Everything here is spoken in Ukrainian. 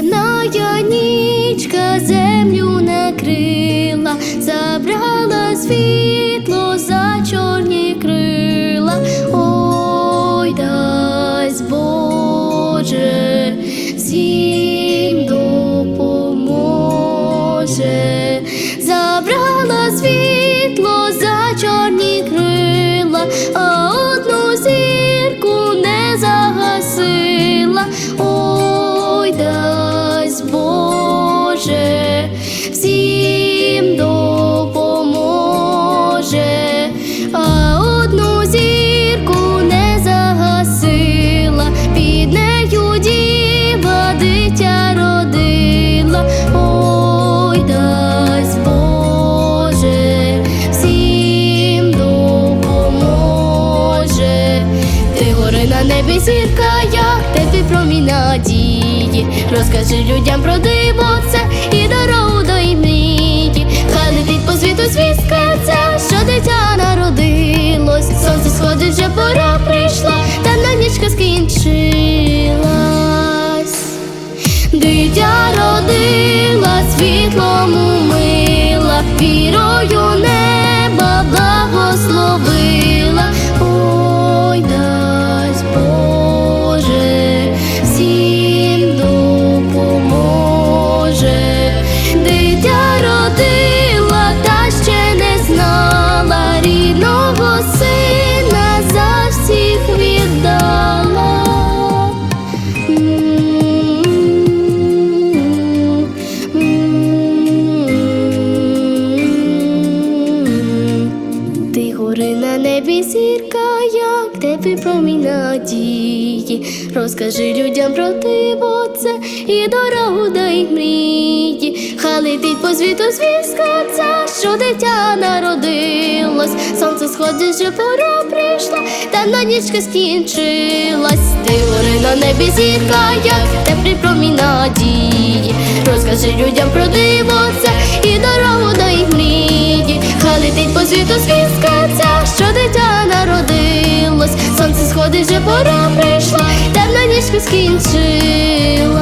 Темна нічка землю накрила, забрала світло за чорні крила, ой дасть Боже, всім допоможе, забрала світло за чорні крила, а одну зірку не загасила. Небі зірка, як теплий промінь надії. Розкажи людям про диво це і дорогу до і мрії. Хай летить по світу звістка ця, що дитя народилось. Сонце сходить, вже пора прийшла, та на нічка скінчилась. Дитя родила, світлому мила, вірою неба благословила. Зірка, як теплий промінь надії. Розкажи людям про диво це і дорогу до їх мрії. Хай по світу звістка ця, що дитя народилось. Сонце сходить, вже пора прийшла, та на нічка скінчилась. Ти гори на небі зірка, як теплий промінь надії. Розкажи людям про диво це і дорогу до їх мрії. Хай летить по світу звістка пора прийшла, темна ніч скінчилась.